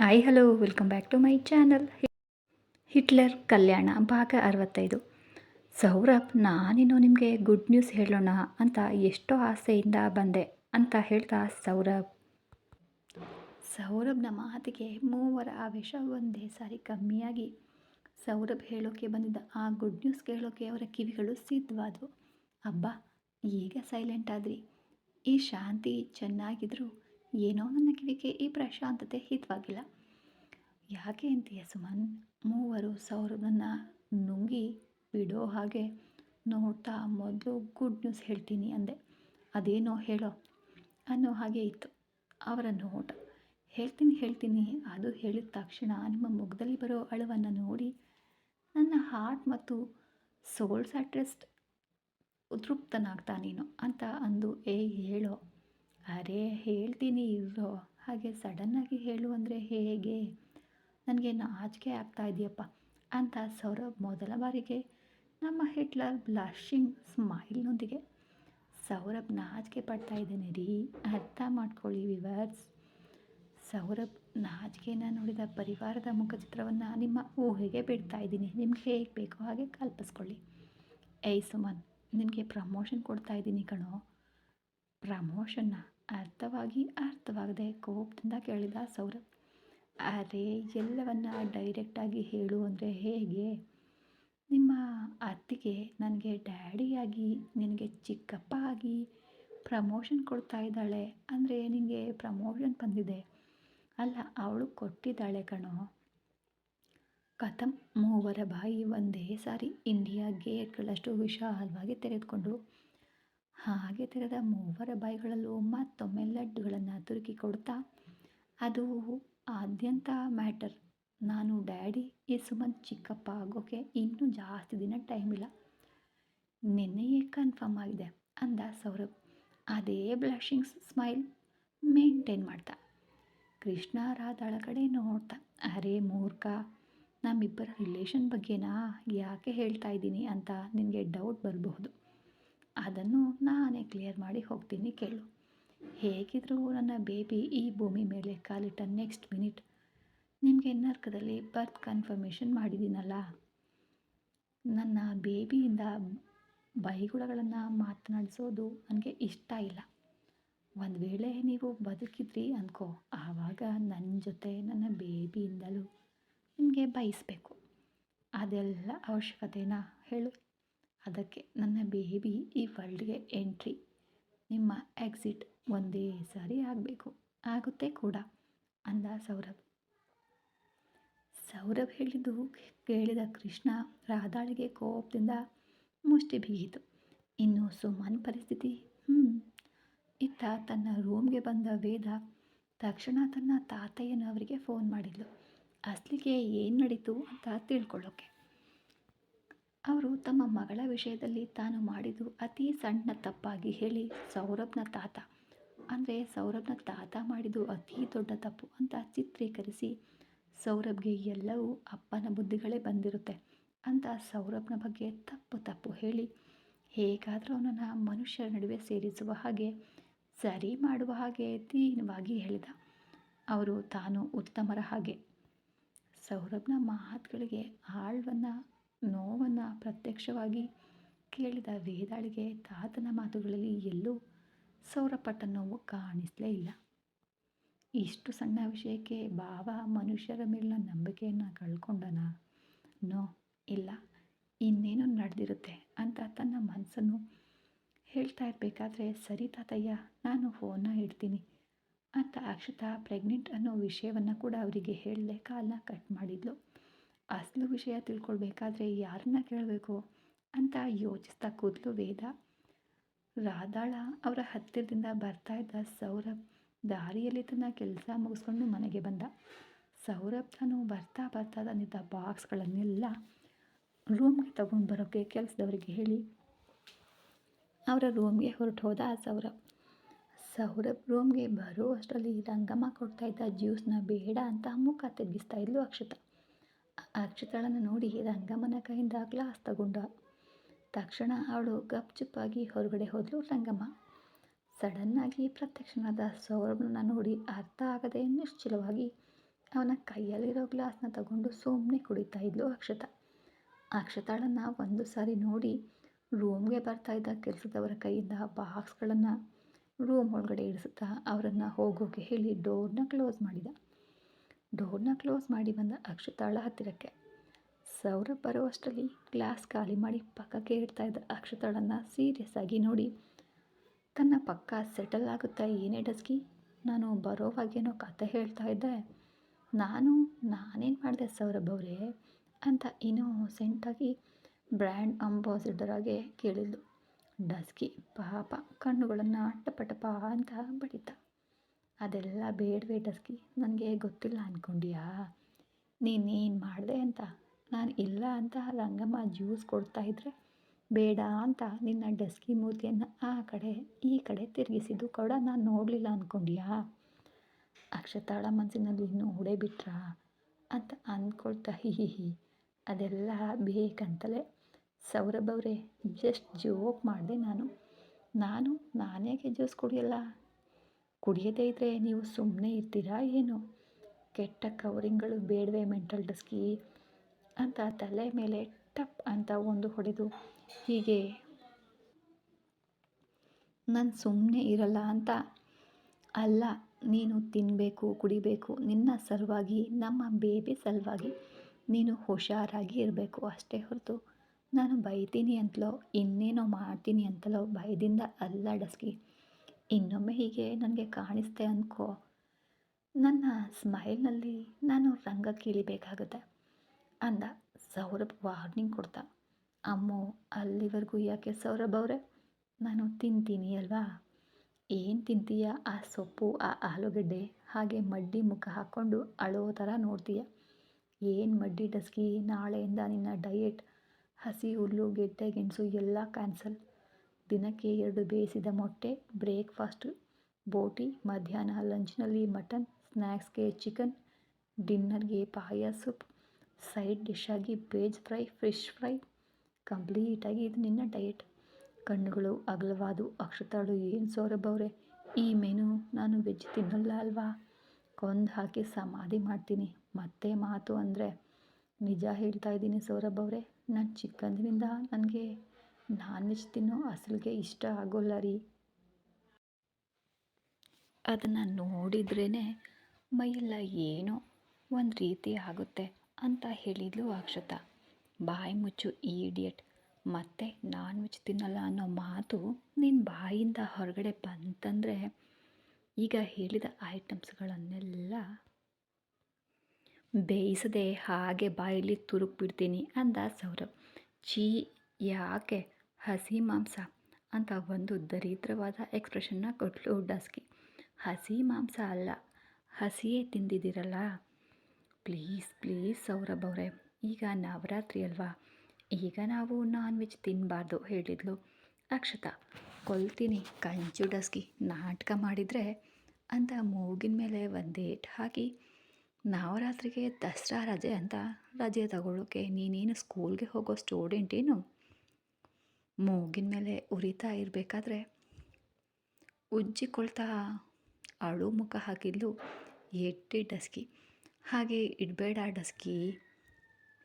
Hi hello welcome back to my channel Hitler Kalyana ಭಾಗ ಅರವತ್ತೈದು ಸೌರಭ್ ನಾನಿನ್ನು ನಿಮಗೆ ಗುಡ್ ನ್ಯೂಸ್ ಹೇಳೋಣ ಅಂತ ಎಷ್ಟೋ ಆಸೆಯಿಂದ ಬಂದೆ ಅಂತ ಹೇಳ್ತಾ ಸೌರಭ್ ಸೌರಭ್ನ ಮಾತಿಗೆ ಮೂವರ ಆವೇಶ ಒಂದೇ ಸಾರಿ ಕಮ್ಮಿಯಾಗಿ ಸೌರಭ್ ಹೇಳೋಕ್ಕೆ ಬಂದಿದ್ದ ಆ ಗುಡ್ ನ್ಯೂಸ್ ಕೇಳೋಕ್ಕೆ ಅವರ ಕಿವಿಗಳು ಸಿದ್ಧವಾದವು ಅಬ್ಬ ಈಗ ಸೈಲೆಂಟ್ ಆದ್ರಿ ಈ ಶಾಂತಿ ಚೆನ್ನಾಗಿದ್ರು ಏನೋ ನನ್ನ ಕಿವಿಗೆ ಈ ಪ್ರಶಾಂತತೆ ಹಿತವಾಗಿಲ್ಲ. ಯಾಕೆ ಅಂತೀಯ ಸುಮನ್? ಮೂವರು ಸೌರಭನ ನುಂಗಿ ಬಿಡೋ ಹಾಗೆ ನೋಡ್ತಾ ಮೊದಲು ಗುಡ್ ನ್ಯೂಸ್ ಹೇಳ್ತೀನಿ ಅಂದೆ. ಅದೇನೋ ಹೇಳೋ? ಅನ್ನೋ ಹಾಗೆ ಇತ್ತು. ಅವರ ನೋಟ. ಹೇಳ್ತೀನಿ ಹೇಳ್ತೀನಿ, ಅದು ಹೇಳಿದ ತಕ್ಷಣ ನಿಮ್ಮ ಮುಖದಲ್ಲಿ ಬರೋ ಅಳವನ್ನು ನೋಡಿ ನನ್ನ ಹಾರ್ಟ್ ಮತ್ತು ಸೋಲ್ ಸ್ಯಾಟ್ರೆಸ್ಟ್ ಉತೃಪ್ತನಾಗ್ತಾ ನೀನು ಅಂತ ಅಂದು ಏ ಹೇಳೋ? ಅರೆ, ಹೇಳ್ತೀನಿ ಇರೋ ಹಾಗೆ ಸಡನ್ನಾಗಿ ಹೇಳು ಅಂದರೆ ಹೇಗೆ? ನನಗೆ ನಾಚಿಕೆ ಆಗ್ತಾ ಇದೆಯಪ್ಪ ಅಂತ ಸೌರಭ್ ಮೊದಲ ಬಾರಿಗೆ ನಮ್ಮ ಹಿಟ್ಲರ್ ಬ್ಲಾಶಿಂಗ್ ಸ್ಮೈಲ್ನೊಂದಿಗೆ. ಸೌರಭ್ ನಾಚಿಕೆ ಪಡ್ತಾ ಇದ್ದೇನೆ ರೀ. ಅರ್ಥ ಮಾಡ್ಕೊಳ್ಳಿ ವಿವರ್ಸ್ ಸೌರಭ್ ನಾಚಿಕೆನ ನೋಡಿದ ಪರಿವಾರದ ಮುಖಚಿತ್ರವನ್ನು ನಿಮ್ಮ ಊಹೆಗೆ ಬಿಡ್ತಾ ಇದ್ದೀನಿ. ನಿಮ್ಗೆ ಹೇಗೆ ಬೇಕೋ ಹಾಗೆ ಕಲ್ಪಿಸ್ಕೊಳ್ಳಿ. ಏಯ್ ಸುಮನ್ ನಿನಗೆ ಪ್ರಮೋಷನ್ ಕೊಡ್ತಾ ಇದ್ದೀನಿ ಕಣೋ. ಪ್ರಮೋಷನ್ನ ಅರ್ಥವಾಗಿ ಅರ್ಥವಾಗದೆ ಕೋಪದಿಂದ ಕೇಳಿದ ಸೌರಭ್ ಅರೆ, ಎಲ್ಲವನ್ನ ಡೈರೆಕ್ಟಾಗಿ ಹೇಳು ಅಂದರೆ ಹೇಗೆ? ನಿಮ್ಮ ಅತ್ತಿಗೆ ನನಗೆ ಡ್ಯಾಡಿಯಾಗಿ ನಿನಗೆ ಚಿಕ್ಕಪ್ಪ ಆಗಿ ಪ್ರಮೋಷನ್ ಕೊಡ್ತಾ ಇದ್ದಾಳೆ ಅಂದರೆ ನಿನಗೆ ಪ್ರಮೋಷನ್ ಬಂದಿದೆ. ಅಲ್ಲ, ಅವಳು ಕೊಟ್ಟಿದ್ದಾಳೆ ಕಣೋ. ಕಥಂ ಮೂವರ ಬಾಯಿ ಒಂದೇ ಸಾರಿ ಇಂಡಿಯಾ ಗೇಟ್ಗಳಷ್ಟು ವಿಶಾಲವಾಗಿ ತೆರೆದುಕೊಂಡು ಹಾಗೆ ತೆರೆದ ಮೂವರ ಬಾಯಿಗಳಲ್ಲೂ ಮತ್ತೊಮ್ಮೆ ಲಡ್ಡುಗಳನ್ನು ತುರುಕಿ ಕೊಡ್ತಾ ಅದು ಆದ್ಯಂತ ಮ್ಯಾಟರ್. ನಾನು ಡ್ಯಾಡಿ ಈ ಸುಮಂತ್ ಚಿಕ್ಕಪ್ಪ ಆಗೋಕ್ಕೆ ಇನ್ನೂ ಜಾಸ್ತಿ ದಿನ ಟೈಮ್ ಇಲ್ಲ ನಿನ್ನೆಯೇ ಕನ್ಫರ್ಮ್ ಆಗಿದೆ, ಅಂದ ಸೌರಭ್. ಅದೇ ಬ್ಲಾಶಿಂಗ್ಸ್ ಸ್ಮೈಲ್ ಮೇಂಟೈನ್ ಮಾಡ್ತಾ. ಕೃಷ್ಣ ರಾಧಾಳ ಕಡೆ ನೋಡ್ತಾ. ಅರೆ ಮೂರ್ಖ, ನಮ್ಮಿಬ್ಬರ ರಿಲೇಷನ್ ಬಗ್ಗೆನಾ ಯಾಕೆ ಹೇಳ್ತಾ ಇದ್ದೀನಿ ಅಂತ ನಿನಗೆ ಡೌಟ್ ಬರಬಹುದು. ಅದನ್ನು ನಾನೇ ಕ್ಲಿಯರ್ ಮಾಡಿ ಹೋಗ್ತೀನಿ ಕೇಳು. ಹೇಗಿದ್ರೂ ನನ್ನ ಬೇಬಿ ಈ ಭೂಮಿ ಮೇಲೆ ಕಾಲಿಟ್ಟ ನೆಕ್ಸ್ಟ್ ಮಿನಿಟ್ ನಿಮಗೆ ನರ್ಕದಲ್ಲಿ ಬರ್ತ್ ಕನ್ಫರ್ಮೇಷನ್ ಮಾಡಿದ್ದೀನಲ್ಲ ನನ್ನ ಬೇಬಿಯಿಂದ ಬೈಗುಳಗಳನ್ನು ಮಾತನಾಡಿಸೋದು ನನಗೆ ಇಷ್ಟ ಇಲ್ಲ. ಒಂದು ವೇಳೆ ನೀವು ಬದುಕಿದ್ರಿ ಅಂದ್ಕೋ ಆವಾಗ ನನ್ನ ಜೊತೆ ನನ್ನ ಬೇಬಿಯಿಂದಲೂ ನಿಮಗೆ ಬಯಸಬೇಕು ಅದೆಲ್ಲ ಅವಶ್ಯಕತೆನ ಹೇಳು. ಅದಕ್ಕೆ ನನ್ನ ಬೇಬಿ ಈ ವರ್ಲ್ಡ್ಗೆ ಎಂಟ್ರಿ. ನಿಮ್ಮ ಎಕ್ಸಿಟ್ ಒಂದೇ ಸಾರಿ ಆಗಬೇಕು. ಆಗುತ್ತೆ ಕೂಡ, ಅಂದ ಸೌರಭ್. ಸೌರಭ್ ಹೇಳಿದ್ದು ಕೇಳಿದ ಕೃಷ್ಣ ರಾಧಾಳಿಗೆ ಕೋಪದಿಂದ ಮುಷ್ಟಿ ಬಿಗಿತು ಇನ್ನು ಸುಮನ್ ಪರಿಸ್ಥಿತಿ ಹ್ಞೂ ಇತ್ತ ತನ್ನ ರೂಮ್ಗೆ ಬಂದ ವೇದ ತಕ್ಷಣ ತನ್ನ ತಾತಯ್ಯನವರಿಗೆ ಫೋನ್ ಮಾಡಿದ್ಲು. ಅಸ್ಲಿಗೆ ಏನು ನಡೀತು ಅಂತ ತಿಳ್ಕೊಳ್ಳೋಕೆ. ಅವರು ತಮ್ಮ ಮಗಳ ವಿಷಯದಲ್ಲಿ ತಾನು ಮಾಡಿದ್ದು ಅತಿ ಸಣ್ಣ ತಪ್ಪಾಗಿ ಹೇಳಿ, ಸೌರಭ್ನ ತಾತ. ಅಂದರೆ, ಸೌರಭ್ನ ತಾತ ಮಾಡಿದ್ದು ಅತಿ ದೊಡ್ಡ ತಪ್ಪು ಅಂತ ಚಿತ್ರೀಕರಿಸಿ, ಸೌರಭ್ಗೆ ಎಲ್ಲವೂ ಅಪ್ಪನ ಬುದ್ಧಿಗಳೇ ಬಂದಿರುತ್ತೆ ಅಂತ ಸೌರಭ್ನ ಬಗ್ಗೆ ತಪ್ಪು ತಪ್ಪು ಹೇಳಿ, ಹೇಗಾದರೂ ಅವನನ್ನು ಮನುಷ್ಯರ ನಡುವೆ ಸೇರಿಸುವ ಹಾಗೆ, ಸರಿ ಮಾಡುವ ಹಾಗೆ ದೀನವಾಗಿ ಹೇಳಿದ. ಅವರು ತಾನು ಉತ್ತಮರ ಹಾಗೆ. ಸೌರಭ್ನ ಮಾತುಗಳಿಗೆ ಆಳ್ವನ್ನು ನೋವನ್ನು ಪ್ರತ್ಯಕ್ಷವಾಗಿ ಕೇಳಿದ ವೇದಾಳಿಗೆ ತಾತನ ಮಾತುಗಳಲ್ಲಿ ಎಲ್ಲೂ ಸೌರಪಟ್ಟ ನೋವು ಕಾಣಿಸಲೇ ಇಲ್ಲ. ಇಷ್ಟು ಸಣ್ಣ ವಿಷಯಕ್ಕೆ ಭಾವ ಮನುಷ್ಯರ ಮೇಲಿನ ನಂಬಿಕೆಯನ್ನು ಕಳ್ಕೊಂಡನ? ನೋ, ಇಲ್ಲ. ಇನ್ನೇನು ನಡೆದಿರುತ್ತೆ ಅಂತ ತನ್ನ ಮನಸ್ಸನ್ನು ಹೇಳ್ತಾ ಇರಬೇಕಾದ್ರೆ, ಸರಿ ತಾತಯ್ಯ, ನಾನು ಫೋನ್ನ ಇಡ್ತೀನಿ ಅಂತ ಅಕ್ಷತಾ ಪ್ರೆಗ್ನೆಂಟ್ ಅನ್ನೋ ವಿಷಯವನ್ನು ಕೂಡ ಅವರಿಗೆ ಹೇಳಲೆ ಕಾಲನ್ನ ಕಟ್ ಮಾಡಿದ್ಲು. ಅಸಲು ವಿಷಯ ತಿಳ್ಕೊಳ್ಬೇಕಾದ್ರೆ ಯಾರನ್ನ ಕೇಳಬೇಕು ಅಂತ ಯೋಚಿಸ್ತಾ ಕೂದಲು ವೇದ. ರಾಧಾಳ ಅವರ ಹತ್ತಿರದಿಂದ ಬರ್ತಾ ಇದ್ದ ಸೌರಭ್ ದಾರಿಯಲ್ಲಿ ತನ್ನ ಕೆಲಸ ಮುಗಿಸ್ಕೊಂಡು ಮನೆಗೆ ಬಂದ. ಸೌರಭ್ ತಾನು ಬರ್ತಾ ಬರ್ತಾ ತಂದಿದ್ದ ಬಾಕ್ಸ್ಗಳನ್ನೆಲ್ಲ ರೂಮ್ಗೆ ತಗೊಂಡು ಬರೋಕ್ಕೆ ಕೆಲಸದವರಿಗೆ ಹೇಳಿ ಅವರ ರೂಮ್ಗೆ ಹೊರಟು ಹೋದ ಸೌರಭ್. ಸೌರಭ್ ರೂಮ್ಗೆ ಬರೋ ಅಷ್ಟರಲ್ಲಿ ಕೊಡ್ತಾ ಇದ್ದ ಜ್ಯೂಸ್ನ ಬೇಡ ಅಂತ ಮುಖ ತೆಗ್ಗಿಸ್ತಾ ಇದ್ಲು ಅಕ್ಷತಾ. ಅಕ್ಷತಳನ್ನು ನೋಡಿ ರಂಗಮ್ಮನ ಕೈಯಿಂದ ಗ್ಲಾಸ್ ತಗೊಂಡ. ತಕ್ಷಣ ಅವಳು ಗಪ್ಚುಪ್ಪಾಗಿ ಹೊರಗಡೆ ಹೋದಳು ರಂಗಮ್ಮ. ಸಡನ್ನಾಗಿ ಪ್ರತ್ಯಕ್ಷನಾದ ಸೌರಭನ ನೋಡಿ ಅರ್ಥ ಆಗದೆ ನಿಶ್ಚಲವಾಗಿ ಅವನ ಕೈಯಲ್ಲಿರೋ ಗ್ಲಾಸ್ನ ತಗೊಂಡು ಸುಮ್ಮನೆ ಕುಡಿತಾ ಇದ್ಲು ಅಕ್ಷತಾ. ಅಕ್ಷತಾಳನ್ನು ಒಂದು ಸಾರಿ ನೋಡಿ ರೂಮ್ಗೆ ಬರ್ತಾ ಇದ್ದ ಕೆಲಸದವರ ಕೈಯಿಂದ ಬಾಕ್ಸ್ಗಳನ್ನು ರೂಮ್ ಒಳಗಡೆ ಇಡಿಸುತ್ತಾ ಅವರನ್ನು ಹೋಗೋಕೆ ಹೇಳಿ ಡೋರ್ನ ಕ್ಲೋಸ್ ಮಾಡಿದ. ಡೋರ್ನ ಕ್ಲೋಸ್ ಮಾಡಿ ಬಂದ ಅಕ್ಷತಾಳ ಹತ್ತಿರಕ್ಕೆ. ಸೌರಭ್ ಬರುವಷ್ಟರಲ್ಲಿ ಗ್ಲಾಸ್ ಖಾಲಿ ಮಾಡಿ ಪಕ್ಕಕ್ಕೆ ಇಡ್ತಾ ಇದ್ದ ಅಕ್ಷತಾಳನ್ನು ಸೀರಿಯಸ್ ಆಗಿ ನೋಡಿ. ತನ್ನ ಪಕ್ಕ ಸೆಟಲ್ ಆಗುತ್ತಾ ಏನೇ ಡಸ್ಕಿ, ನಾನು ಬರೋವಾಗೇನೋ ಕತೆ ಹೇಳ್ತಾ ಇದ್ದೆ. ನಾನು, ನಾನೇನು ಮಾಡಿದೆ ಸೌರಭ್ ಅವರೇ? ಅಂತ ಇನ್ನೋಸೆಂಟಾಗಿ ಬ್ರ್ಯಾಂಡ್ ಅಂಬಾಸಿಡರ್ ಆಗಿ ಕೇಳಿದ್ಲು. ಡಸ್ಕಿ ಪಾಪ ಕಣ್ಣುಗಳನ್ನು ಟಪ ಅಂತ ಬಡಿತ. ಅದೆಲ್ಲ ಬೇಡವೇ ಡಸ್ಕಿ. ನನಗೆ ಗೊತ್ತಿಲ್ಲ ಅಂದ್ಕೊಂಡ್ಯಾ ನೀನೇನು ಮಾಡಿದೆ ಅಂತ? ನಾನು ಇಲ್ಲ ಅಂತ ರಂಗಮ್ಮ ಜ್ಯೂಸ್ ಕೊಡ್ತಾ ಇದ್ದರೆ ಬೇಡ ಅಂತ ನಿನ್ನ ಡಸ್ಕಿ ಮೂತಿಯನ್ನು ಆ ಕಡೆ, ಈ ಕಡೆ ತಿರುಗಿಸಿದ್ದು ಕೂಡ ನಾನು ನೋಡಲಿಲ್ಲ ಅಂದ್ಕೊಂಡ್ಯಾ ಅಕ್ಷತಾಳ ಮನಸ್ಸಿನಲ್ಲಿ ನೋಡೇ ಬಿಟ್ರಾ? ಅಂತ ಅಂದ್ಕೊಳ್ತಾ ಹಿ ಹಿ ಹಿ. ಅದೆಲ್ಲ ಬೇಕಂತಲೇ. ಸೌರಭ್ ಅವರೇ, ಜಸ್ಟ್ ಜೋಕ್ ಮಾಡಿದೆ ನಾನು. ನಾನು ನಾನೇಕೆ ಜ್ಯೂಸ್ ಕುಡಿಯಲ್ಲ? ಕುಡಿಯದೇ ಇದ್ದರೆ ನೀವು ಸುಮ್ಮನೆ ಇರ್ತೀರಾ ಏನು? ಕೆಟ್ಟ ಕವರಿಂಗ್ಗಳು ಬೇಡವೆ ಮೆಂಟಲ್ ಡಸ್ಕಿ? ಅಂತ ತಲೆ ಮೇಲೆ ಟಪ್ ಅಂತ ಒಂದು ಹೊಡೆದು ಹೀಗೆ, ನಾನು ಸುಮ್ಮನೆ ಇರಲ್ಲ ಅಂತ? ಅಲ್ಲ, ನೀನು ತಿನ್ನಬೇಕು ಕುಡಿಬೇಕು, ನಿನ್ನ ಸಲುವಾಗಿ, ನಮ್ಮ ಬೇಬಿ ಸಲುವಾಗಿ ನೀನು ಹುಷಾರಾಗಿ ಇರಬೇಕು ಅಷ್ಟೇ ಹೊರತು. ನಾನು ಬೈತೀನಿ ಅಂತಲೋ, ಇನ್ನೇನೋ ಮಾಡ್ತೀನಿ ಅಂತಲೋ ಭಯದಿಂದ ಅಲ್ಲ ಡಸ್ಕಿ. ಇನ್ನೊಮ್ಮೆ ಹೀಗೆ ನನಗೆ ಕಾಣಿಸ್ತೆ ಅಂದ್ಕೋ ನನ್ನ ಸ್ಮೈಲ್ನಲ್ಲಿ ನಾನು ರಂಗ ಕೀಳಿಬೇಕಾಗುತ್ತೆ ಅಂದ. ಸೌರಭ್ ವಾರ್ನಿಂಗ್ ಕೊಡ್ತ. ಅಮ್ಮ, ಅಲ್ಲಿವರೆಗೂ ಯಾಕೆ ಸೌರಭ್ ಅವರೇ? ನಾನು ತಿಂತೀನಿ ಅಲ್ವಾ? ಏನು ತಿಂತೀಯ ಆ ಸೊಪ್ಪು, ಆ ಆಲೂಗಡ್ಡೆ? ಹಾಗೆ ಮಡ್ಡಿ ಮುಖ ಹಾಕ್ಕೊಂಡು ಅಳೋ ಥರ ನೋಡ್ತೀಯ. ಏನು ಮಡ್ಡಿ ಡಸ್ಕಿ, ನಾಳೆಯಿಂದ ನಿನ್ನ ಡಯೆಟ್. ಹಸಿ, ಹುಲ್ಲು, ಗೆಡ್ಡೆ, ಗೆಣಸು, ಎಲ್ಲ ಕ್ಯಾನ್ಸಲ್. ದಿನಕ್ಕೆ ಎರಡು ಬೇಯಿಸಿದ ಮೊಟ್ಟೆ, ಬ್ರೇಕ್ಫಾಸ್ಟು ಬೋಟಿ, ಮಧ್ಯಾಹ್ನ ಲಂಚ್ನಲ್ಲಿ ಮಟನ್ ಸ್ನ್ಯಾಕ್ಸ್ಗೆ ಚಿಕನ್, ಡಿನ್ನರ್ಗೆ ಪಾಯ ಸೂಪ್, ಸೈಡ್ ಡಿಶ್ಶಾಗಿ ವೇಜ್ ಫ್ರೈ, ಫಿಶ್ ಫ್ರೈ. ಕಂಪ್ಲೀಟಾಗಿ ಇದು ನಿನ್ನ ಡಯೆಟ್. ಕಣ್ಣುಗಳು ಅಗಲವಾದು ಅಕ್ಷತಾಳು, ಏನು ಸೌರಭ್ ಅವರೇ ಈ ಮೆನು ನಾನು ವೆಜ್ ತಿನ್ನಲ್ಲ ಅಲ್ವಾ? ಕೊಂದು ಹಾಕಿ ಸಮಾಧಿ ಮಾಡ್ತೀನಿ. ಮತ್ತೆ ಮಾತು ಅಂದರೆ, ನಿಜ ಹೇಳ್ತಾ ಇದ್ದೀನಿ ಸೌರಭ್ ಅವರೇ ನಾನು ಚಿಕ್ಕಂದಿನಿಂದ ನನಗೆ ನಾನ್ ವೆಜ್ ತಿನ್ನೋ ಅಸಲಿಗೆ ಇಷ್ಟ ಆಗೋಲ್ಲ ರೀ. ಅದನ್ನು ನೋಡಿದ್ರೇ ಮೈಯೆಲ್ಲ ಏನೋ ಒಂದು ರೀತಿ ಆಗುತ್ತೆ ಅಂತ ಹೇಳಿದ್ಲು ಅಕ್ಷತ. ಬಾಯಿ ಮುಚ್ಚು, ಈ ಮತ್ತೆ ನಾನ್ ವೆಜ್ ತಿನ್ನಲ್ಲ ಅನ್ನೋ ಮಾತು ನಿನ್ನ ಬಾಯಿಂದ ಹೊರಗಡೆ ಬಂತಂದರೆ ಈಗ ಹೇಳಿದ ಐಟಮ್ಸ್ಗಳನ್ನೆಲ್ಲ ಬೇಯಿಸದೆ ಹಾಗೆ ಬಾಯಲ್ಲಿ ತುರುಕ್ಬಿಡ್ತೀನಿ ಅಂದ ಸೌರಭ್. ಚೀ ಯಾಕೆ ಹಸಿ ಮಾಂಸ ಅಂತ ಒಂದು ದರಿದ್ರವಾದ ಎಕ್ಸ್ಪ್ರೆಷನ್ನ ಕೊಟ್ಟಳು ಡಸ್ಕಿ. ಹಸಿ ಮಾಂಸ ಅಲ್ಲ, ಹಸಿಯೇ ತಿಂದಿದ್ದೀರಲ್ಲ? ಪ್ಲೀಸ್ ಪ್ಲೀಸ್ ಸೌರಭ್ ಅವರೇ, ಈಗ ನವರಾತ್ರಿ ಅಲ್ವಾ? ಈಗ ನಾವು ನಾನ್ ವೆಜ್ ತಿನ್ನಬಾರ್ದು ಹೇಳಿದ್ಲು ಅಕ್ಷತ. ಕೊಲ್ತೀನಿ ಕಂಚು ಡಸ್ಕಿ, ನಾಟಕ ಮಾಡಿದರೆ ಅಂತ ಮೂಗಿನ ಮೇಲೆ ಒಂದೇಟ್ ಹಾಕಿ, ನವರಾತ್ರಿಗೆ ದಸರಾ ರಜೆ ಅಂತ ರಜೆ ತಗೊಳ್ಳೋಕೆ ನೀನೇನು ಸ್ಕೂಲ್ಗೆ ಹೋಗೋ ಸ್ಟೂಡೆಂಟ್ ಏನು? ಮೂಗಿನ ಮೇಲೆ ಉರಿತಾ ಇರಬೇಕಾದ್ರೆ ಉಜ್ಜಿಕೊಳ್ತಾ ಅಳು ಮುಖ ಹಾಕಿದ್ಲು ಎಟ್ಟಿ ಡಸ್ಕಿ. ಹಾಗೆ ಇಡಬೇಡ ಡಸ್ಕಿ.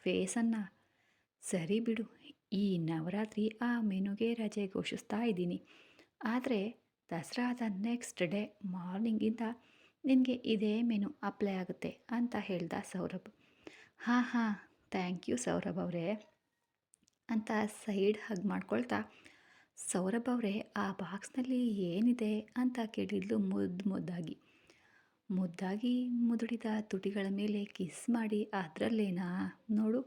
ಫೇಸನ್ನು ಸರಿ ಬಿಡು. ಈ ನವರಾತ್ರಿ ಆ ಮೆನುಗೆ ರಜೆ ಘೋಷಿಸ್ತಾ ಇದ್ದೀನಿ. ಆದರೆ ದಸರಾದ ನೆಕ್ಸ್ಟ್ ಡೇ ಮಾರ್ನಿಂಗಿಂದ ನಿನಗೆ ಇದೇ ಮೆನು ಅಪ್ಲೈ ಆಗುತ್ತೆ ಅಂತ ಹೇಳ್ದ ಸೌರಭ್. ಹಾಂ ಹಾಂ ಥ್ಯಾಂಕ್ ಯು ಸೌರಭ್ ಅವರೇ. ಅಂತ ಸೈಡ್ ಹಗ್ ಮಾಡ್ಕೊಳ್ತಾ, ಸೌರಭ್ ಅವರೇ, ಆ ಬಾಕ್ಸ್ನಲ್ಲಿ ಏನಿದೆ? ಅಂತ ಕೇಳಿದ್ಲು ಮುದ್ದು ಮುದ್ದಾಗಿ. ಮುದ್ದಾಗಿ ಮುದುಡಿದ ತುಟಿಗಳ ಮೇಲೆ ಕಿಸ್ ಮಾಡಿ, ಅದರಲ್ಲೇನಾ? ನೋಡು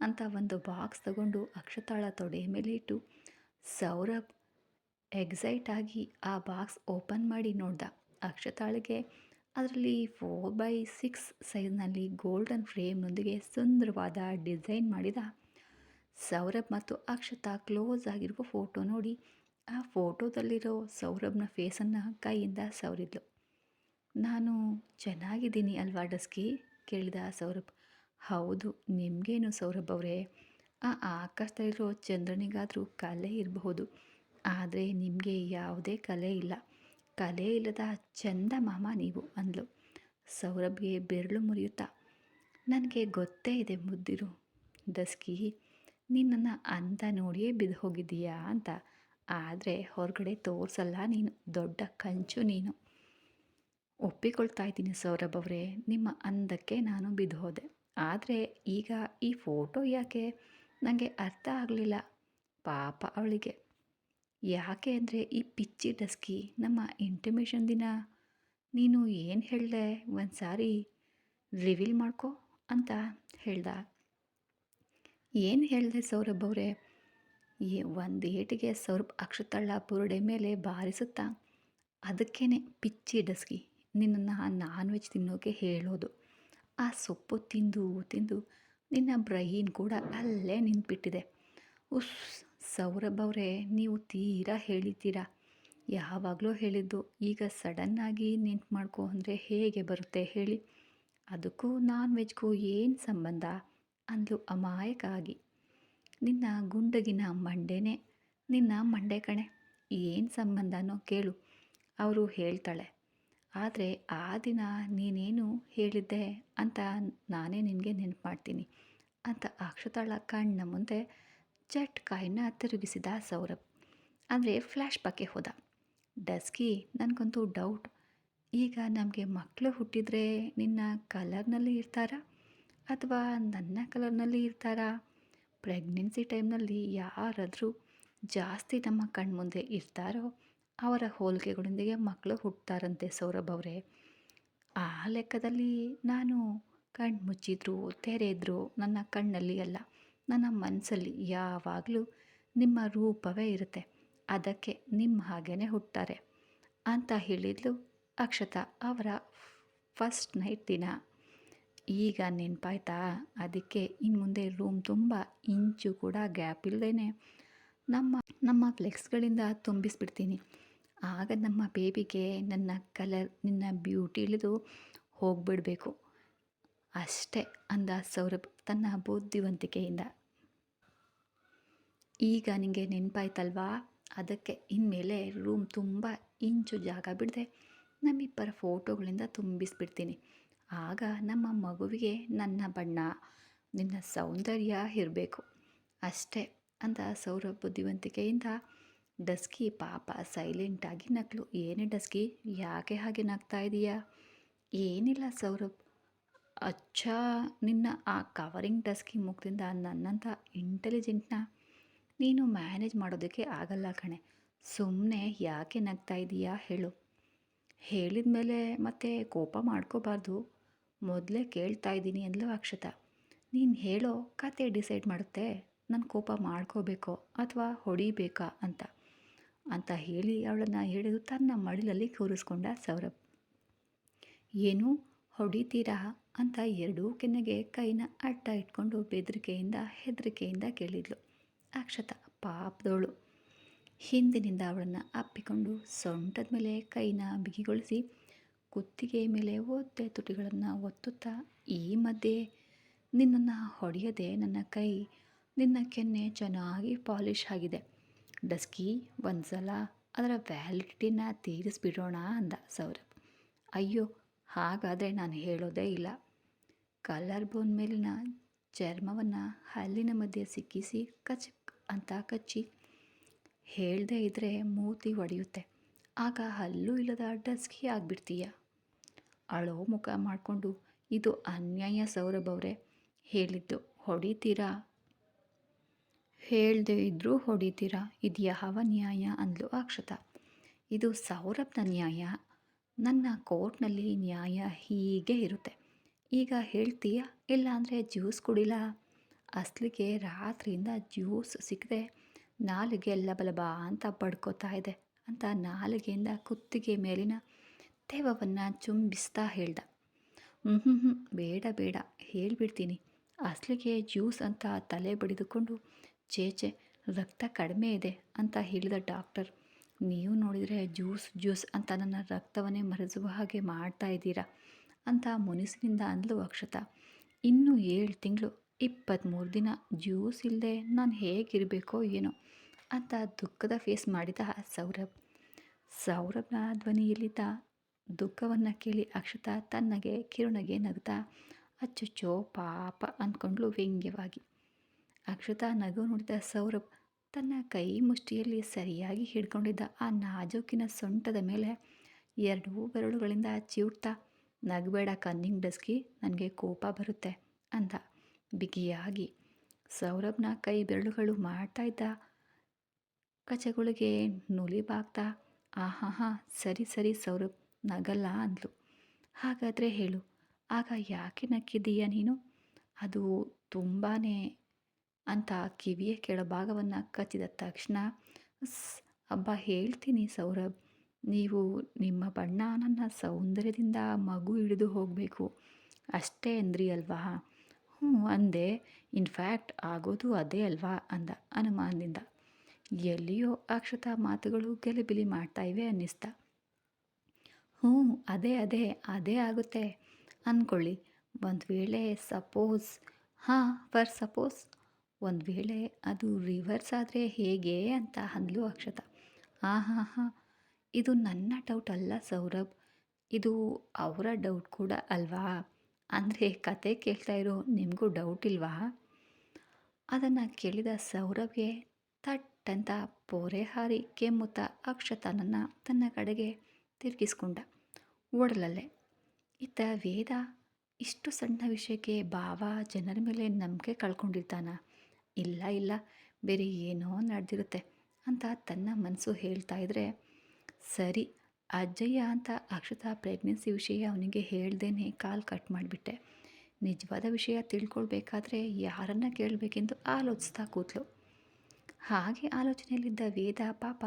ಅಂತ ಒಂದು ಬಾಕ್ಸ್ ತಗೊಂಡು ಅಕ್ಷತಾಳ ತೊಡೆ ಮೇಲೆ ಇಟ್ಟು, ಸೌರಭ್ ಎಕ್ಸೈಟ್ ಆಗಿ ಆ ಬಾಕ್ಸ್ ಓಪನ್ ಮಾಡಿ ನೋಡ್ದ. ಅಕ್ಷತಾಳಿಗೆ ಅದರಲ್ಲಿ ಫೋರ್ ಬೈ ಸಿಕ್ಸ್ ಸೈಜ್ನಲ್ಲಿ ಗೋಲ್ಡನ್ ಫ್ರೇಮ್ನೊಂದಿಗೆ ಸುಂದರವಾದ ಡಿಸೈನ್ ಮಾಡಿದ. ಸೌರಭ್ ಮತ್ತು ಅಕ್ಷತಾ ಕ್ಲೋಸ್ ಆಗಿರುವ ಫೋಟೋ ನೋಡಿ. ಆ ಫೋಟೋದಲ್ಲಿರೋ ಸೌರಭ್ನ ಫೇಸನ್ನು ಕೈಯಿಂದ ಸವರಿದ್ಲು. ನಾನು ಚೆನ್ನಾಗಿದ್ದೀನಿ ಅಲ್ವಾ ಡಸ್ಕಿ? ಕೇಳಿದ ಸೌರಭ್. ಹೌದು, ನಿಮಗೇನು ಸೌರಭ್ ಅವರೇ? ಆ ಆಕಾಶದಲ್ಲಿರೋ ಚಂದ್ರನಿಗಾದರೂ ಕಲೆ ಇರಬಹುದು. ಆದರೆ ನಿಮಗೆ ಯಾವುದೇ ಕಲೆ ಇಲ್ಲ. ಕಲೆ ಇಲ್ಲದ ಚಂದ ಮಾಮ ನೀವು, ಅಂದ್ಲು. ಸೌರಭ್ಗೆ ಬೆರಳು ಮುರಿಯುತ್ತಾ, ನನಗೆ ಗೊತ್ತೇ ಇದೆ ಮುದ್ದಿರು. ದಸ್ಕಿ ನಿನ್ನನ್ನು ಅಂತ ನೋಡಿಯೇ ಬಿದ್ದು ಹೋಗಿದ್ದೀಯಾ ಅಂತ. ಆದರೆ ಹೊರಗಡೆ ತೋರಿಸಲ್ಲ ನೀನು, ದೊಡ್ಡ ಕಂಚು ನೀನು. ಒಪ್ಪಿಕೊಳ್ತಾ ಇದ್ದೀನಿ ಸೌರಭ್ ಅವರೇ, ನಿಮ್ಮ ಅಂದಕ್ಕೆ ನಾನು ಬಿದ್ದು ಹೋದೆ. ಆದರೆ ಈಗ ಈ ಫೋಟೋ ಯಾಕೆ? ನನಗೆ ಅರ್ಥ ಆಗಲಿಲ್ಲ. ಪಾಪ ಅವಳಿಗೆ. ಯಾಕೆ ಅಂದರೆ ಈ ಪಿಚ್ಚಿ ಡಸ್ಕಿ ನಮ್ಮ ಇಂಟಿಮೇಷನ್ ದಿನ. ನೀನು ಏನು ಹೇಳಿದೆ? ಒಂದು ಸಾರಿ ರಿವೀಲ್ ಮಾಡ್ಕೋ ಅಂತ ಹೇಳ್ದ. ಏನು ಹೇಳಿದೆ ಸೌರಭ್ ಅವರೇ? ಏ ಒಂದು ಏಟಿಗೆ ಸೌರಭ್ ಅಕ್ಷತಳ್ಳ ಬುರುಡೆ ಮೇಲೆ ಬಾರಿಸುತ್ತಾ ಅದಕ್ಕೇ ಪಿಚ್ಚಿ ಡಸ್ಗಿ ನಿನ್ನನ್ನು ನಾನ್ ವೆಜ್ ತಿನ್ನೋಕೆ ಹೇಳೋದು. ಆ ಸೊಪ್ಪು ತಿಂದು ತಿಂದು ನಿನ್ನ ಬ್ರೈನ್ ಕೂಡ ಅಲ್ಲೇ ನಿಂತುಬಿಟ್ಟಿದೆ. ಉಸ್ ಸೌರಭ್ ಅವರೇ, ನೀವು ತೀರಾ ಹೇಳಿದ್ದೀರಾ? ಯಾವಾಗಲೂ ಹೇಳಿದ್ದು, ಈಗ ಸಡನ್ನಾಗಿ ನೆನ್ಪು ಮಾಡ್ಕೊ ಅಂದರೆ ಹೇಗೆ ಬರುತ್ತೆ ಹೇಳಿ. ಅದಕ್ಕೂ ನಾನ್ ವೆಜ್ಗೂ ಏನು ಸಂಬಂಧ? ಅಂದ್ಲು ಅಮಾಯಕ ಆಗಿ ನಿನ್ನ ಗುಂಡಗಿನ ಮಂಡೆನೇ, ನಿನ್ನ ಮಂಡೆ ಕಣೆ, ಏನು ಸಂಬಂಧನೋ ಕೇಳು, ಅವರು ಹೇಳ್ತಾಳೆ. ಆದರೆ ಆ ದಿನ ನೀನೇನು ಹೇಳಿದ್ದೆ ಅಂತ ನಾನೇ ನಿನಗೆ ನೆನಪು ಮಾಡ್ತೀನಿ ಅಂತ ಅಕ್ಷತಾಳ ಕಣ್ಣ ಮುಂದೆ ಚಟ್ ಕಾಯನ್ನ ತಿರುಗಿಸಿದ ಸೌರಭ್. ಅಂದರೆ ಫ್ಲ್ಯಾಶ್ ಬ್ಯಾಕೆ ಹೋದ. ಡಸ್ಕಿ, ನನಗಂತೂ ಡೌಟ್. ಈಗ ನಮಗೆ ಮಕ್ಕಳು ಹುಟ್ಟಿದರೆ ನಿನ್ನ ಕಲರ್ನಲ್ಲಿ ಇರ್ತಾರಾ? ಅಥವಾ ನನ್ನ ಕಲರ್ನಲ್ಲಿ ಇರ್ತಾರಾ? ಪ್ರೆಗ್ನೆನ್ಸಿ ಟೈಮ್ನಲ್ಲಿ ಯಾರಾದರೂ ಜಾಸ್ತಿ ನಮ್ಮ ಕಣ್ಮುಂದೆ ಇರ್ತಾರೋ, ಅವರ ಹೋಲಿಕೆಗಳೊಂದಿಗೆ ಮಕ್ಕಳು ಹುಟ್ಟುತ್ತಾರಂತೆ ಸೌರಭ್ ಅವರೇ. ಆ ಲೆಕ್ಕದಲ್ಲಿ ನಾನು ಕಣ್ಣು ಮುಚ್ಚಿದ್ರು ತೆರೆದ್ರು ನನ್ನ ಕಣ್ಣಲ್ಲಿ ಅಲ್ಲ, ನನ್ನ ಮನಸ್ಸಲ್ಲಿ ಯಾವಾಗಲೂ ನಿಮ್ಮ ರೂಪವೇ ಇರುತ್ತೆ. ಅದಕ್ಕೆ ನಿಮ್ಮ ಹಾಗೇ ಹುಟ್ಟುತ್ತಾರೆ ಅಂತ ಹೇಳಿದ್ಲು ಅಕ್ಷತಾ ಅವರ ಫಸ್ಟ್ ನೈಟ್ ದಿನ. ಈಗ ನೆನಪಾಯ್ತಾ? ಅದಕ್ಕೆ ಇನ್ನು ಮುಂದೆ ರೂಮ್ ತುಂಬ ಇಂಚು ಕೂಡ ಗ್ಯಾಪ್ ಇಲ್ಲದೇ ನಮ್ಮ ನಮ್ಮ ಫ್ಲೆಕ್ಸ್ಗಳಿಂದ ತುಂಬಿಸ್ಬಿಡ್ತೀನಿ. ಆಗ ನಮ್ಮ ಬೇಬಿಗೆ ನನ್ನ ಕಲರ್, ನಿನ್ನ ಬ್ಯೂಟಿ ಇಳಿದು ಹೋಗಿಬಿಡಬೇಕು. ಅಷ್ಟೇ ಅಂದ ಸೌರಭ್ ತನ್ನ ಬುದ್ಧಿವಂತಿಕೆಯಿಂದ. ಈಗ ನಿಮಗೆ ನೆನಪಾಯ್ತಲ್ವಾ? ಅದಕ್ಕೆ ಇನ್ಮೇಲೆ ರೂಮ್ ತುಂಬ ಇಂಚು ಜಾಗ ಬಿಡದೆ ನಮ್ಮಿಬ್ಬರ ಫೋಟೋಗಳಿಂದ ತುಂಬಿಸ್ಬಿಡ್ತೀನಿ. ಆಗ ನಮ್ಮ ಮಗುವಿಗೆ ನನ್ನ ಬಣ್ಣ, ನಿನ್ನ ಸೌಂದರ್ಯ ಇರಬೇಕು. ಅಷ್ಟೇ ಅಂತ ಸೌರಭ್ ಬುದ್ಧಿವಂತಿಕೆಯಿಂದ. ಡಸ್ಕಿ ಪಾಪ ಸೈಲೆಂಟಾಗಿ ನಕ್ಲು ಏನೇ ಡಸ್ಕಿ, ಯಾಕೆ ಹಾಗೆ ನಗ್ತಾ ಇದೀಯಾ? ಏನಿಲ್ಲ ಸೌರಭ್. ಅಚ್ಚ, ನಿನ್ನ ಆ ಕವರಿಂಗ್ ಡಸ್ಕಿ ಮುಖದಿಂದ ನನ್ನಂಥ ಇಂಟೆಲಿಜೆಂಟ್ನ ನೀನು ಮ್ಯಾನೇಜ್ ಮಾಡೋದಕ್ಕೆ ಆಗಲ್ಲ ಕಣೆ. ಸುಮ್ಮನೆ ಯಾಕೆ ನಗ್ತಾ ಇದೀಯಾ ಹೇಳು. ಹೇಳಿದ ಮೇಲೆ ಮತ್ತೆ ಕೋಪ ಮಾಡ್ಕೋಬಾರ್ದು. ಮೊದಲೇ ಕೇಳ್ತಾ ಇದ್ದೀನಿ ಅಂದ್ಲು ಅಕ್ಷತ. ನೀನು ಹೇಳೋ ಕತೆ ಡಿಸೈಡ್ ಮಾಡುತ್ತೆ. ನಾನು ಕೋಪ ಮಾಡ್ಕೋಬೇಕೋ ಅಥವಾ ಹೊಡಿಬೇಕಾ ಅಂತ. ಅಂತ ಹೇಳಿ ಅವಳನ್ನು ಹಿಡಿದು ತನ್ನ ಮಡಿಲಲ್ಲಿ ಕೂರಿಸ್ಕೊಂಡ ಸೌರಭ್. ಏನು? ಹೊಡಿತೀರಾ? ಅಂತ ಎರಡೂ ಕೆನ್ನೆಗೆ ಕೈನ ಅಡ್ಡ ಇಟ್ಕೊಂಡು ಬೆದರಿಕೆಯಿಂದ ಹೆದರಿಕೆಯಿಂದ ಕೇಳಿದ್ಲು ಅಕ್ಷತ ಪಾಪದವಳು ಹಿಂದಿನಿಂದ ಅವಳನ್ನು ಅಪ್ಪಿಕೊಂಡು ಸೊಂಟದ ಮೇಲೆ ಕೈನ ಬಿಗಿಗೊಳಿಸಿ ಕುತ್ತಿಗೆ ಮೇಲೆ ಒತ್ತೆ ತುಟಿಗಳನ್ನು ಒತ್ತುತ್ತಾ ಈ ಮಧ್ಯೆ ನಿನ್ನನ್ನು ಹೊಡೆಯದೆ ನನ್ನ ಕೈ ನಿನ್ನ ಕೆನ್ನೆ ಚೆನ್ನಾಗಿ ಪಾಲಿಷ್ ಆಗಿದೆ. ಡಸ್ಕಿ ಒಂದು ಸಲ ಅದರ ವ್ಯಾಲಿಡಿಟಿನ ತೀರಿಸ್ಬಿಡೋಣ ಅಂದ ಸೌರಭ್. ಅಯ್ಯೋ, ಹಾಗಾದರೆ ನಾನು ಹೇಳೋದೇ ಇಲ್ಲ. ಕಲರ್ ಬೋನ್ ಮೇಲಿನ ಚರ್ಮವನ್ನು ಹಲ್ಲಿನ ಮಧ್ಯೆ ಸಿಕ್ಕಿಸಿ ಕಚಕ್ ಅಂತ ಕಚ್ಚಿ ಹೇಳದೇ ಇದ್ದರೆ ಮೂತಿ ಒಡೆಯುತ್ತೆ. ಆಗ ಹಲ್ಲು ಇಲ್ಲದ ಡಸ್ಕಿ ಆಗಿಬಿಡ್ತೀಯ? ಅಳೋ ಮುಖ ಮಾಡಿಕೊಂಡು, ಇದು ಅನ್ಯಾಯ ಸೌರಭ್ ಅವರೇ ಹೇಳಿದ್ದು. ಹೊಡಿತೀರಾ? ಹೇಳದೇ ಇದ್ದರೂ ಹೊಡಿತೀರಾ? ಇದು ಯಾವ ನ್ಯಾಯ? ಅಂದ್ಲು ಅಕ್ಷತ. ಇದು ಸೌರಭ್ನ ನ್ಯಾಯ. ನನ್ನ ಕೋರ್ಟ್ನಲ್ಲಿ ನ್ಯಾಯ ಹೀಗೆ ಇರುತ್ತೆ. ಈಗ ಹೇಳ್ತೀಯಾ? ಇಲ್ಲಾಂದರೆ ಜ್ಯೂಸ್ ಕುಡಿಲ್ಲ ಅಸ್ಲಿಗೆ ರಾತ್ರಿಯಿಂದ ಜ್ಯೂಸ್ ಸಿಕ್ಕದೆ. ನಾಲಿಗೆ ಲಬಲಬ ಅಂತ ಬಡ್ಕೋತಾ ಇದೆ. ಅಂತ ನಾಲಿಗೆಯಿಂದ ಕುತ್ತಿಗೆ ಮೇಲಿನ ತೇವವನ್ನು ಚುಂಬಿಸ್ತಾ ಹೇಳ್ದ. ಹ್ಞೂ ಹ್ಞೂ ಹ್ಞೂ ಬೇಡ ಬೇಡ, ಹೇಳಿಬಿಡ್ತೀನಿ. ಅಸಲಿಗೆ ಜ್ಯೂಸ್ ಅಂತ ತಲೆ ಬಡಿದುಕೊಂಡು ಚೇಚೆ ರಕ್ತ ಕಡಿಮೆ ಇದೆ ಅಂತ ಹೇಳಿದ ಡಾಕ್ಟರ್. ನೀವು ನೋಡಿದರೆ ಜ್ಯೂಸ್ ಜ್ಯೂಸ್ ಅಂತ ನನ್ನ ರಕ್ತವನ್ನೇ ಮರೆಸುವ ಹಾಗೆ ಮಾಡ್ತಾ ಇದ್ದೀರಾ ಅಂತ ಮುನಿಸಿನಿಂದ ಅಂದ್ಲು ಅಕ್ಷತ. ಇನ್ನೂ ಏಳು ತಿಂಗಳು ಇಪ್ಪತ್ತ್ಮೂರು ದಿನ ಜ್ಯೂಸ್ ಇಲ್ಲದೆ ನಾನು ಹೇಗಿರಬೇಕೋ ಏನೋ ಅಂತ ದುಃಖದ ಫೇಸ್ ಮಾಡಿದ ಸೌರಭ್. ಸೌರಭ್ನ ಧ್ವನಿಯಲ್ಲಿದ್ದ ದುಃಖವನ್ನು ಕೇಳಿ ಅಕ್ಷತಾ ತನ್ನಗೆ ಕಿರುಣಗೆ ನಗ್ತಾ, ಅಚ್ಚುಚ್ಚೋ ಪಾಪ ಅಂದ್ಕೊಂಡ್ಲು ವ್ಯಂಗ್ಯವಾಗಿ. ಅಕ್ಷತಾ ನಗು ನೋಡಿದ ಸೌರಭ್ ತನ್ನ ಕೈ ಮುಷ್ಟಿಯಲ್ಲಿ ಸರಿಯಾಗಿ ಹಿಡ್ಕೊಂಡಿದ್ದ ಆ ನಾಜೂಕಿನ ಸೊಂಟದ ಮೇಲೆ ಎರಡೂ ಬೆರಳುಗಳಿಂದ ಚಿವುಡ್ತಾ, ನಗಬೇಡ ಕನ್ನಿಂಗ್ ಡಸ್ಕಿ, ನನಗೆ ಕೋಪ ಬರುತ್ತೆ, ಅಂದ ಬಿಗಿಯಾಗಿ. ಸೌರಭ್ನ ಕೈ ಬೆರಳುಗಳು ಮಾಡ್ತಾ ಇದ್ದ ನುಲಿ ನುಲಿಬಾಗ್ತಾ ಆಹಾ, ಸರಿ ಸರಿ ಸೌರಭ್ ನಗಲ್ಲ ಅಂದ್ಲು. ಹಾಗಾದರೆ ಹೇಳು, ಆಗ ಯಾಕೆ ನಕ್ಕಿದ್ದೀಯ ನೀನು? ಅದು ತುಂಬಾ ಅಂತ ಕಿವಿಯ ಕೆಳಭಾಗವನ್ನು ಕಚ್ಚಿದ ತಕ್ಷಣ, ಸ್, ಅಬ್ಬ ಹೇಳ್ತೀನಿ ಸೌರಭ್, ನೀವು ನಿಮ್ಮ ಬಣ್ಣ ನನ್ನ ಸೌಂದರ್ಯದಿಂದ ಮಗು ಹಿಡಿದು ಹೋಗಬೇಕು. ಅಷ್ಟೇ ಅಂದ್ರಿ ಅಲ್ವಾ? ಹ್ಞೂ, ಅಂದೆ. ಇನ್ಫ್ಯಾಕ್ಟ್ ಆಗೋದು ಅದೇ ಅಲ್ವಾ? ಅಂದ ಅನುಮಾನದಿಂದ. ಎಲ್ಲಿಯೋ ಅಕ್ಷತಾ ಮಾತುಗಳು ಗಲಿಬಿಲಿ ಮಾಡ್ತಾ ಇವೆ ಅನ್ನಿಸ್ತಾ ಹ್ಞೂ, ಅದೇ ಅದೇ ಅದೇ ಆಗುತ್ತೆ. ಅಂದ್ಕೊಳ್ಳಿ, ಒಂದು ವೇಳೆ ಸಪೋಸ್ ಹಾಂ ಫರ್ ಸಪೋಸ್ ಒಂದು ವೇಳೆ ಅದು ರಿವರ್ಸ್ ಆದರೆ ಹೇಗೆ ಅಂತ ಅಂದ್ಲು ಅಕ್ಷತ. ಹಾಂ ಹಾಂ ಹಾಂ, ಇದು ನನ್ನ ಡೌಟ್ ಅಲ್ಲ ಸೌರಭ್. ಇದು ಅವರ ಡೌಟ್ ಕೂಡ ಅಲ್ವಾ? ಅಂದರೆ ಕತೆ ಕೇಳ್ತಾ ಇರೋ ನಿಮಗೂ ಡೌಟ್ ಇಲ್ವಾ? ಅದನ್ನು ಕೇಳಿದ ಸೌರಭ್ಗೆ ತಟ್ ಅಂತ ಪೋರೆ ಹಾರಿ ಕೆಮ್ಮುತ್ತ ಅಕ್ಷತನನ್ನು ತನ್ನ ಕಡೆಗೆ ತಿರುಗಿಸ್ಕೊಂಡ. ಓಡಲಲ್ಲೇ? ಇತ್ತ ವೇದ ಇಷ್ಟು ಸಣ್ಣ ವಿಷಯಕ್ಕೆ ಭಾವ ಜನರ ಮೇಲೆ ನಂಬಿಕೆ ಕಳ್ಕೊಂಡಿರ್ತಾನ ಇಲ್ಲ ಇಲ್ಲ, ಬೇರೆ ಏನೋ ನಡೆದಿರುತ್ತೆ ಅಂತ ತನ್ನ ಮನಸ್ಸು ಹೇಳ್ತಾ ಇದ್ರೆ, ಸರಿ, ಅಜ್ಜಯ್ಯ ಅಂತ ಅಕ್ಷತಾ ಪ್ರೆಗ್ನೆನ್ಸಿ ವಿಷಯ ಅವನಿಗೆ ಹೇಳ್ದೇನೆ ಕಾಲು ಕಟ್ ಮಾಡಿಬಿಟ್ಟೆ. ನಿಜವಾದ ವಿಷಯ ತಿಳ್ಕೊಳ್ಬೇಕಾದ್ರೆ ಯಾರನ್ನು ಕೇಳಬೇಕೆಂದು ಆಲೋಚಿಸ್ತಾ ಕೂತಲು. ಹಾಗೆ ಆಲೋಚನೆಯಲ್ಲಿದ್ದ ವೇದ ಪಾಪ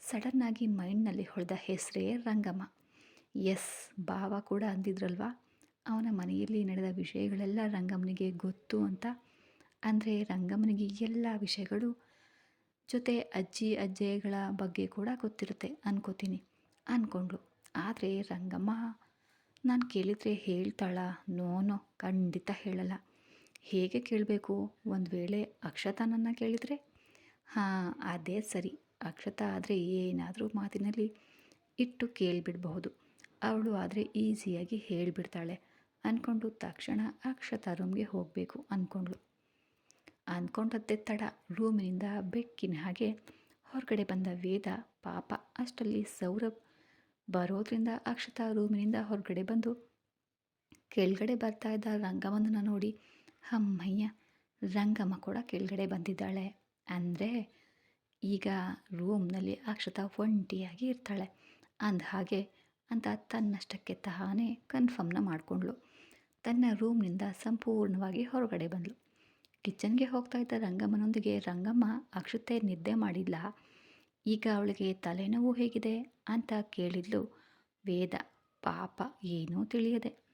ಸಡನ್ನಾಗಿ ಮೈಂಡ್ನಲ್ಲಿ ಹೊಡೆದ ಹೆಸರೇ ರಂಗಮ್ಮ. ಎಸ್, ಭಾವ ಕೂಡ ಅಂದಿದ್ರಲ್ವ? ಅವನ ಮನೆಯಲ್ಲಿ ನಡೆದ ವಿಷಯಗಳೆಲ್ಲ ರಂಗಮ್ಮನಿಗೆ ಗೊತ್ತು ಅಂತ. ಅಂದರೆ ರಂಗಮ್ಮನಿಗೆ ಎಲ್ಲ ವಿಷಯಗಳು ಜೊತೆ ಅಜ್ಜಿ, ಅಜ್ಜೆಗಳ ಬಗ್ಗೆ ಕೂಡ ಗೊತ್ತಿರುತ್ತೆ ಅನ್ಕೋತೀನಿ ಅಂದ್ಕೊಂಡ್ಳು ಆದರೆ ರಂಗಮ್ಮ, ನಾನು ಕೇಳಿದರೆ ಹೇಳ್ತಾಳ? ನೋನೋ ಖಂಡಿತ ಹೇಳಲ್ಲ. ಹೇಗೆ ಕೇಳಬೇಕು? ಒಂದು ವೇಳೆ ಅಕ್ಷತಾ ನನ್ನ ಕೇಳಿದರೆ? ಹಾಂ, ಅದೇ ಸರಿ. ಅಕ್ಷತ ಆದರೆ ಏನಾದರೂ ಮಾತಿನಲ್ಲಿ ಇಟ್ಟು ಕೇಳಿಬಿಡಬಹುದು. ಅವಳು ಆದರೆ ಈಸಿಯಾಗಿ ಹೇಳಿಬಿಡ್ತಾಳೆ. ಅಂದ್ಕೊಂಡು ತಕ್ಷಣ ಅಕ್ಷತಾ ರೂಮ್ಗೆ ಹೋಗಬೇಕು ಅಂದ್ಕೊಂಡ್ಳು ಅಂದ್ಕೊಂಡದ್ದೇ ತಡ. ರೂಮಿನಿಂದ ಬೆಕ್ಕಿನ ಹಾಗೆ ಹೊರಗಡೆ ಬಂದ ವೇದ, ಪಾಪ, ಅಷ್ಟರಲ್ಲಿ ಸೌರಭ್ ಬರೋದ್ರಿಂದ ಅಕ್ಷತಾ ರೂಮಿನಿಂದ ಹೊರಗಡೆ ಬಂದು ಕೆಳಗಡೆ ಬರ್ತಾ ಇದ್ದ ರಂಗಮ್ಮನ ನೋಡಿ ಅಮ್ಮಯ್ಯ ರಂಗಮ್ಮ ಕೂಡ ಕೆಳಗಡೆ ಬಂದಿದ್ದಾಳೆ. ಅಂದರೆ ಈಗ ರೂಮ್ನಲ್ಲಿ ಅಕ್ಷತಾ ಒಂಟಿಯಾಗಿ ಇರ್ತಾಳೆ. ಅಂದ ಹಾಗೆ ಅಂತ ತನ್ನಷ್ಟಕ್ಕೆ ತಾನೇ ಕನ್ಫರ್ಮ್ನ ಮಾಡಿಕೊಂಡ್ಳು. ತನ್ನ ರೂಮ್ನಿಂದ ಸಂಪೂರ್ಣವಾಗಿ ಹೊರಗಡೆ ಬಂದಳು. ಕಿಚನ್ಗೆ ಹೋಗ್ತಾ ಇದ್ದ ರಂಗಮ್ಮನೊಂದಿಗೆ ರಂಗಮ್ಮ, ಅಕ್ಷತೆ ನಿದ್ದೆ ಮಾಡಿಲ್ಲ. ಈಗ ಅವಳಿಗೆ ತಲೆನೋವು ಹೇಗಿದೆ ಅಂತ ಕೇಳಿದ್ಲು ವೇದ. ಪಾಪ, ಏನೂ ತಿಳಿಯದೆ.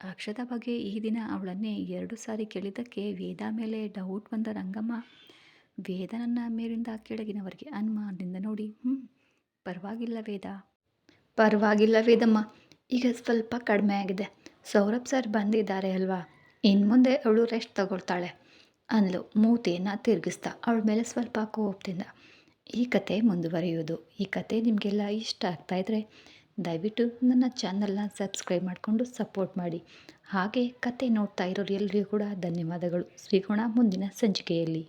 ಅಕ್ಷದ ಬಗ್ಗೆ ಈ ದಿನ ಅವಳನ್ನೇ ಎರಡು ಸಾರಿ ಕೇಳಿದ್ದಕ್ಕೆ ವೇದ ಮೇಲೆ ಡೌಟ್ ಬಂದ ರಂಗಮ್ಮ ವೇದನನ್ನ ಮೇಲಿಂದ ಕೆಳಗಿನವರಿಗೆ ಅನುಮಾನದಿಂದ ನೋಡಿ ಹ್ಞೂ ಪರವಾಗಿಲ್ಲ ವೇದ. ಪರವಾಗಿಲ್ಲ ವೇದಮ್ಮ, ಈಗ ಸ್ವಲ್ಪ ಕಡಿಮೆ ಆಗಿದೆ. ಸೌರಭ್ ಸರ್ ಬಂದಿದ್ದಾರೆ ಅಲ್ವಾ? ಇನ್ನು ಮುಂದೆ ಅವಳು ರೆಸ್ಟ್ ತಗೊಳ್ತಾಳೆ. ಅಂದ್ಲು, ಮೂತಿಯನ್ನು ತಿರುಗಿಸ್ತಾ, ಅವಳ ಮೇಲೆ ಸ್ವಲ್ಪ ಕೋಪದಿಂದ. ಈ ಕತೆ ಮುಂದುವರಿಯೋದು ಈ ಕತೆ ನಿಮಗೆಲ್ಲ ಇಷ್ಟ ಆಗ್ತಾಯಿದ್ರೆ ದಯವಿಟ್ಟು ನನ್ನ ಚಾನಲ್ನ ಸಬ್ಸ್ಕ್ರೈಬ್ ಮಾಡಿಕೊಂಡು ಸಪೋರ್ಟ್ ಮಾಡಿ. ಹಾಗೆ ಕತೆ ನೋಡ್ತಾ ಇರೋರು ಎಲ್ಲರಿಗೂ ಕೂಡ ಧನ್ಯವಾದಗಳು. ಸಿಗೋಣ ಮುಂದಿನ ಸಂಚಿಕೆಯಲ್ಲಿ.